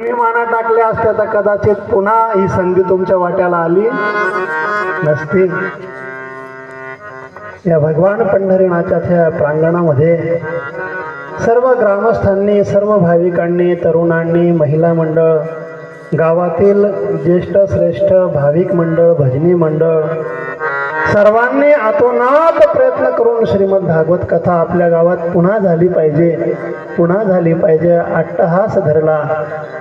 मी माना टाकल्या असत्या तर कदाचित पुन्हा ही संधी तुमच्या वाट्याला आली नसती. या भगवान पंढरीनाथच्या त्या प्रांगणामध्ये सर्व ग्रामस्थांनी सर्व भाविकांनी तरुणांनी महिला मंडळ गावातील ज्येष्ठ श्रेष्ठ भाविक मंडळ भजनी मंडळ सर्वांनी आतोनात प्रयत्न करून श्रीमद भागवत कथा आपल्या गावात पुन्हा झाली पाहिजे पुन्हा झाली पाहिजे अट्टहास धरला.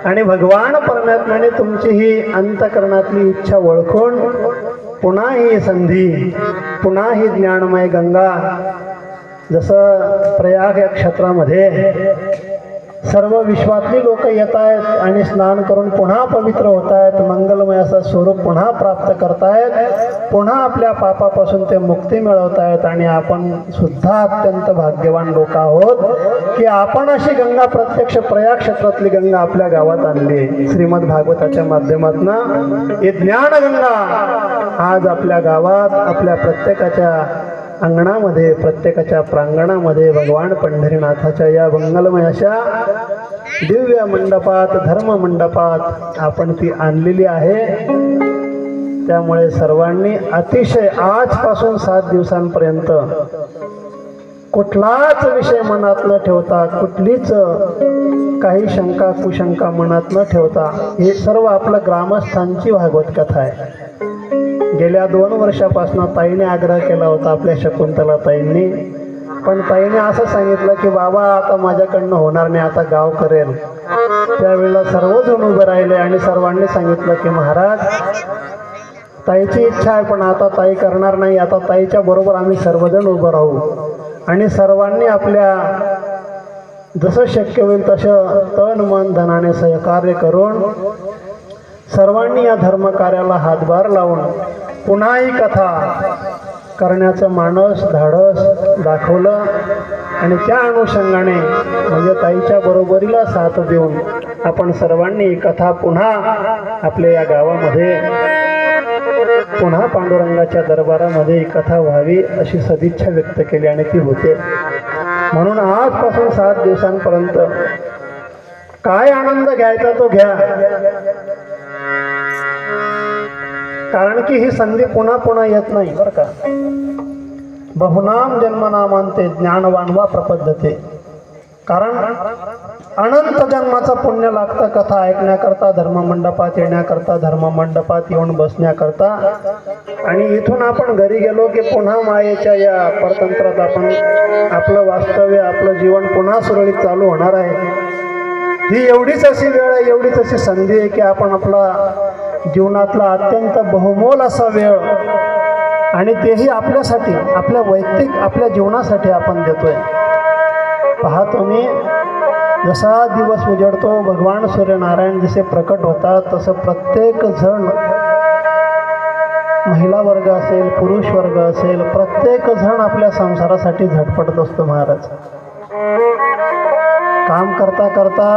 आणि भगवान परमात्म्याने तुमची ही अंतकरणातली इच्छा ओळखून पुन्हा ही संधी पुन्हा ही ज्ञानमय गंगा जसं प्रयाग या क्षेत्रामध्ये सर्व विश्वातली लोक येत आहेत आणि स्नान करून पुन्हा पवित्र होत आहेत. मंगलमय असं स्वरूप पुन्हा प्राप्त करतायत पुन्हा आपल्या पापापासून ते मुक्ती मिळवत आहेत आणि आपण सुद्धा अत्यंत भाग्यवान लोक आहोत की आपण अशी गंगा प्रत्यक्ष प्रयाग क्षेत्रातली गंगा आपल्या गावात आणली श्रीमद भागवताच्या माध्यमातून ही ज्ञानगंगा आज आपल्या गावात आपल्या प्रत्येकाच्या अंगणामध्ये प्रत्येकाच्या प्रांगणामध्ये भगवान पंढरीनाथाच्या या मंगलमय अशा दिव्य मंडपात धर्म मंडपात आपण ती आणलेली आहे. त्यामुळे सर्वांनी अतिशय आजपासून सात दिवसांपर्यंत कुठलाच विषय मनात न ठेवता कुठलीच काही शंका कुशंका मनात न ठेवता हे सर्व आपलं ग्रामस्थांची भागवत कथा आहे. गेल्या दोन वर्षापासून ताईने आग्रह केला होता आपल्या शकुंतला ताईंनी. पण ताईने असं सांगितलं की बाबा आता माझ्याकडनं होणार नाही आता गाव करेल. त्यावेळेला सर्वजण उभे राहिले आणि सर्वांनी सांगितलं की महाराज ताईची इच्छा आहे पण आता ताई करणार नाही. आता ताईच्या बरोबर आम्ही सर्वजण उभं राहू. आणि सर्वांनी आपल्या जसं शक्य होईल तसं तन मन धनाने सहकार्य करून सर्वांनी या धर्मकार्याला हातभार लावून पुन्हा ही कथा करण्याचं मानस धाडस दाखवलं आणि त्या अनुषंगाने म्हणजे ताईच्या बरोबरीला साथ देऊन आपण सर्वांनी कथा पुन्हा आपल्या या गावामध्ये पुन्हा पांडुरंगाच्या दरबारामध्ये ही कथा व्हावी अशी सदिच्छा व्यक्त केली आणि ती होते. म्हणून आजपासून सात दिवसांपर्यंत काय आनंद घ्यायचा तो घ्या. कारण की ही संधी पुन्हा पुन्हा येत नाही बरं का? बहुनाम जन्मनामांते ज्ञानवानवा प्रपद्धते. कारण अनंत जन्माचं पुण्य लागतं कथा ऐकण्याकरता धर्ममंडपात येण्याकरता धर्ममंडपात येऊन बसण्याकरता. आणि इथून आपण घरी गेलो की पुन्हा मायेच्या या परतंत्रात आपण आपलं वास्तव्य आपलं जीवन पुन्हा सुरळीत चालू होणार आहे. ही एवढीच अशी वेळ आहे एवढीच अशी संधी आहे की आपण आपला जीवनातला अत्यंत बहुमोल असा वेळ. आणि तेही आपल्यासाठी आपल्या वैयक्तिक आपल्या जीवनासाठी आपण देतोय. पहा तुम्ही जसा दिवस उजडतो भगवान सूर्यनारायण जसे प्रकट होतात तसं प्रत्येक जण महिला वर्ग असेल पुरुष वर्ग असेल प्रत्येक जण आपल्या संसारासाठी झटपटत असतो महाराज. काम करता करता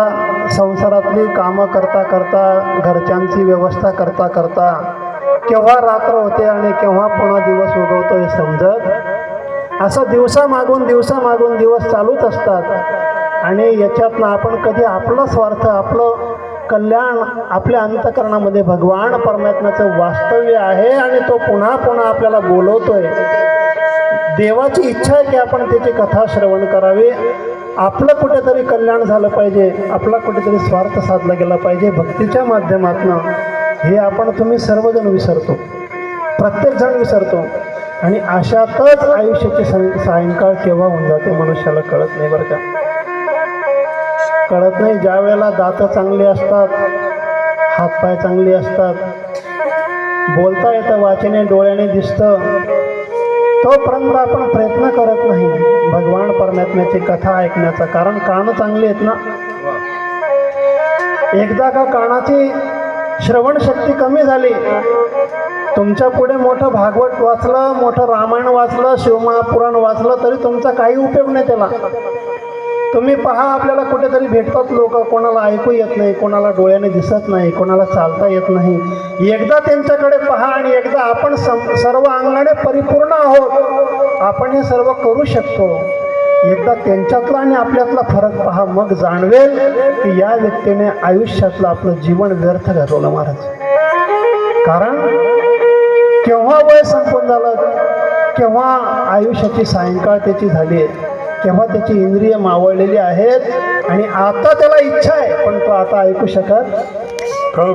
संसारातली कामं करता करता घरच्यांची व्यवस्था करता करता केव्हा रात्र होते आणि केव्हा पुन्हा दिवस उगवतो हे समजत? असं दिवसा मागून दिवसा मागून दिवस चालूच असतात. आणि याच्यातनं आपण कधी आपला स्वार्थ आपलं कल्याण आपल्या अंतकरणामध्ये भगवान परमात्म्याचं वास्तव्य आहे आणि तो पुन्हा पुन्हा आपल्याला बोलवतोय. देवाची इच्छा आहे की आपण त्याची कथा श्रवण करावी. आपलं कुठेतरी कल्याण झालं पाहिजे आपला कुठेतरी स्वार्थ साधला गेला पाहिजे भक्तीच्या माध्यमातून हे आपण तुम्ही सर्वजण विसरतो. प्रत्येकजण विसरतो. आणि अशातच आयुष्याची सं- सायंकाळ केव्हा होऊन जाते मनुष्याला कळत नाही बरं का. कळत नाही ज्या वेळेला दातं चांगली असतात हातपाय चांगले असतात बोलता येतं वाचने डोळ्याने दिसतं तोपर्यंत आपण प्रयत्न करत नाही. भगवान परमात्म्याची कथा ऐकण्याचा कारण कान चांगली आहेत ना? एकदा का कानाची श्रवण शक्ती कमी झाली तुमच्यापुढे मोठं भागवत वाचलं मोठं रामायण वाचलं शिवमहापुराण वाचलं तरी तुमचा काही उपयोग नाही त्याला. तुम्ही पहा आपल्याला कुठेतरी भेटतात लोक. कोणाला ऐकू येत नाही कोणाला डोळ्याने दिसत नाही कोणाला चालता येत नाही. एकदा त्यांच्याकडे पहा आणि एकदा आपण सम सर्व अंगाने परिपूर्ण आहोत. आपण हे सर्व करू शकतो. एकदा त्यांच्यातला आणि आपल्यातला फरक पहा. मग जाणवेल की या व्यक्तीने आयुष्यातलं आपलं जीवन व्यर्थ घालवलं महाराज. कारण केव्हा वय संपून झालं केव्हा आयुष्याची सायंकाळ त्याची झाली तेव्हा त्याची इंद्रिय मावळलेली आहेत आणि आता त्याला इच्छा आहे पण तो आता ऐकू शकत